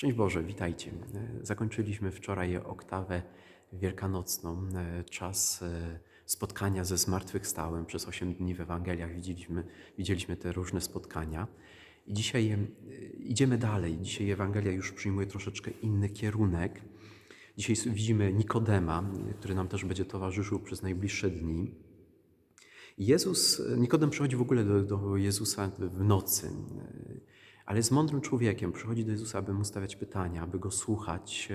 Szczęść Boże, witajcie. E, Zakończyliśmy wczoraj oktawę wielkanocną, e, czas e, spotkania ze zmartwychwstałym. Przez 8 dni w Ewangeliach widzieliśmy, widzieliśmy te różne spotkania. I dzisiaj idziemy dalej. Dzisiaj Ewangelia już przyjmuje troszeczkę inny kierunek. Dzisiaj widzimy Nikodema, który nam też będzie towarzyszył przez najbliższe dni. Jezus, Nikodem przychodzi w ogóle do, do Jezusa w nocy, ale jest mądrym człowiekiem. Przychodzi do Jezusa, aby mu stawiać pytania, aby go słuchać.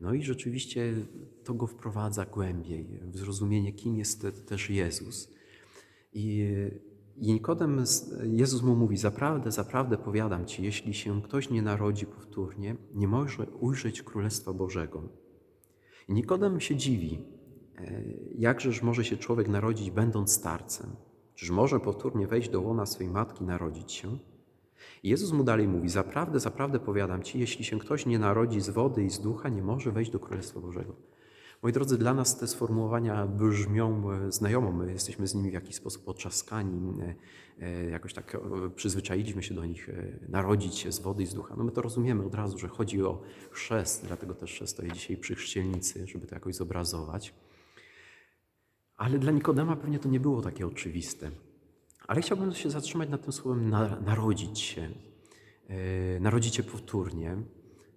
No i rzeczywiście to go wprowadza głębiej w zrozumienie, kim jest te- też Jezus. I, I Nikodem, Jezus mu mówi: Zaprawdę, zaprawdę powiadam ci, jeśli się ktoś nie narodzi powtórnie, nie może ujrzeć Królestwa Bożego. I Nikodem się dziwi, e, jakżeż może się człowiek narodzić, będąc starcem? Czyż może powtórnie wejść do łona swej matki, narodzić się? Jezus mu dalej mówi: Zaprawdę, zaprawdę powiadam ci, jeśli się ktoś nie narodzi z wody i z ducha, nie może wejść do Królestwa Bożego. Moi drodzy, dla nas te sformułowania brzmią e, znajomo. My jesteśmy z nimi w jakiś sposób oczaskani, e, e, jakoś tak przyzwyczailiśmy się do nich, narodzić się z wody i z ducha. No my to rozumiemy od razu, że chodzi o chrzest, dlatego też chrzest stoję dzisiaj przy chrzcielnicy, żeby to jakoś zobrazować. Ale dla Nikodema pewnie to nie było takie oczywiste. Ale chciałbym się zatrzymać nad tym słowem na, narodzić się, e, narodzić się powtórnie.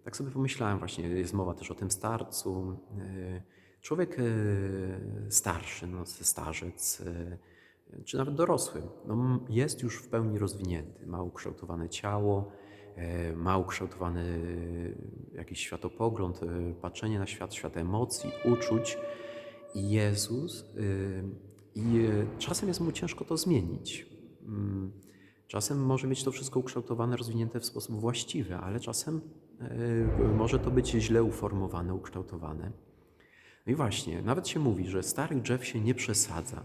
Tak sobie pomyślałem właśnie, jest mowa też o tym starcu. E, człowiek e, starszy, no, starzec, e, czy nawet dorosły, no, jest już w pełni rozwinięty, ma ukształtowane ciało, ma ukształtowany jakiś światopogląd, patrzenie na świat, świat emocji, uczuć. I Jezus, i y, czasem jest mu ciężko to zmienić. Mm, Czasem może mieć to wszystko ukształtowane, rozwinięte w sposób właściwy, ale czasem y, może to być źle uformowane, ukształtowane. No i właśnie, nawet się mówi, że starych drzew się nie przesadza.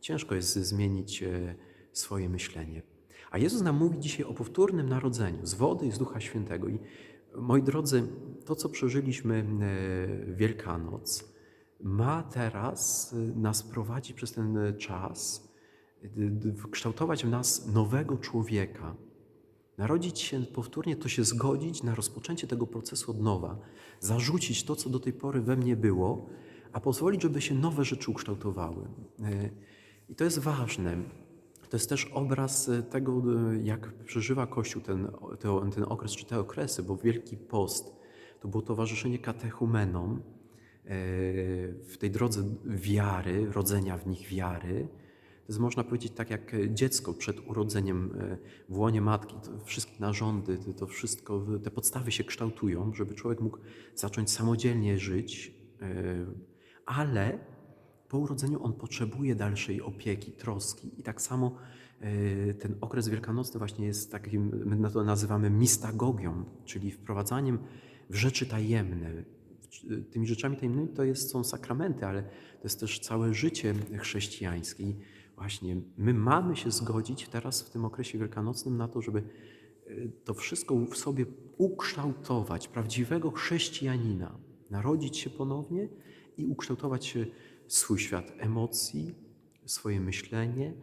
Ciężko jest zmienić e, swoje myślenie. A Jezus nam mówi dzisiaj o powtórnym narodzeniu z wody i z Ducha Świętego. I moi drodzy, to co przeżyliśmy e, w Wielkanoc, ma teraz e, nas prowadzić przez ten e, czas, d- kształtować w nas nowego człowieka, Narodzić się powtórnie to się zgodzić na rozpoczęcie tego procesu od nowa, zarzucić to, co do tej pory we mnie było, a pozwolić, żeby się nowe rzeczy ukształtowały. I to jest ważne. To jest też obraz tego, jak przeżywa Kościół ten, ten, ten okres, czy te okresy, bo Wielki Post to było towarzyszenie katechumenom w tej drodze wiary, rodzenia w nich wiary. To jest, można powiedzieć, tak jak dziecko przed urodzeniem e, w łonie matki. Wszystkie narządy, to- wszystko, te podstawy się kształtują, żeby człowiek mógł zacząć samodzielnie żyć, e, ale po urodzeniu on potrzebuje dalszej opieki, troski. I tak samo e, ten okres wielkanocny właśnie jest takim, my to nazywamy mistagogią, czyli wprowadzaniem w rzeczy tajemne. Tymi rzeczami tajemnymi to jest, są sakramenty, ale to jest też całe życie chrześcijańskie. I Właśnie my mamy się zgodzić teraz w tym okresie wielkanocnym na to, żeby e, to wszystko w sobie ukształtować, prawdziwego chrześcijanina, narodzić się ponownie i ukształtować swój świat emocji, swoje myślenie,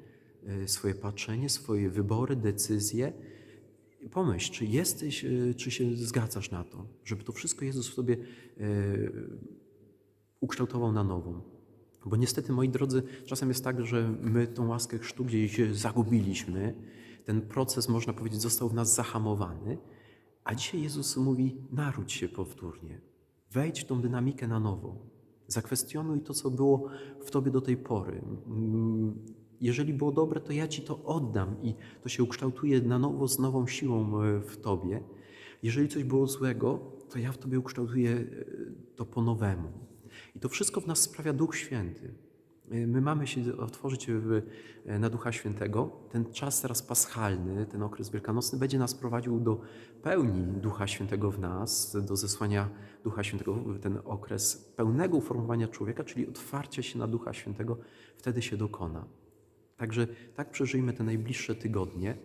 e, swoje patrzenie, swoje wybory, decyzje. Pomyśl, czy jesteś, e, czy się zgadzasz na to, żeby to wszystko Jezus w sobie e, ukształtował na nowo. Bo niestety, moi drodzy, czasem jest tak, że my tą łaskę chrztu gdzieś zagubiliśmy. Ten proces, można powiedzieć, został w nas zahamowany. A dzisiaj Jezus mówi: naródź się powtórnie. Wejdź w tą dynamikę na nowo. Zakwestionuj to, co było w tobie do tej pory. Jeżeli było dobre, to ja ci to oddam i to się ukształtuje na nowo z nową siłą e, w tobie. Jeżeli coś było złego, to ja w tobie ukształtuję e, to po nowemu. I to wszystko w nas sprawia Duch Święty. E, My mamy się otworzyć na Ducha Świętego. Ten czas teraz paschalny, ten okres wielkanocny będzie nas prowadził do pełni Ducha Świętego w nas, do zesłania Ducha Świętego, ten okres pełnego uformowania człowieka, czyli otwarcia się na Ducha Świętego, wtedy się dokona. Także tak przeżyjmy te najbliższe tygodnie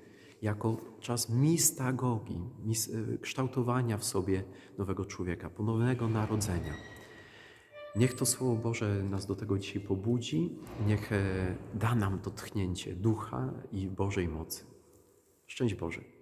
jako czas mistagogii, mis, e, kształtowania w sobie nowego człowieka, ponownego narodzenia. Niech to Słowo Boże nas do tego dzisiaj pobudzi, niech e, da nam to tchnięcie ducha i Bożej mocy. Szczęść Boże.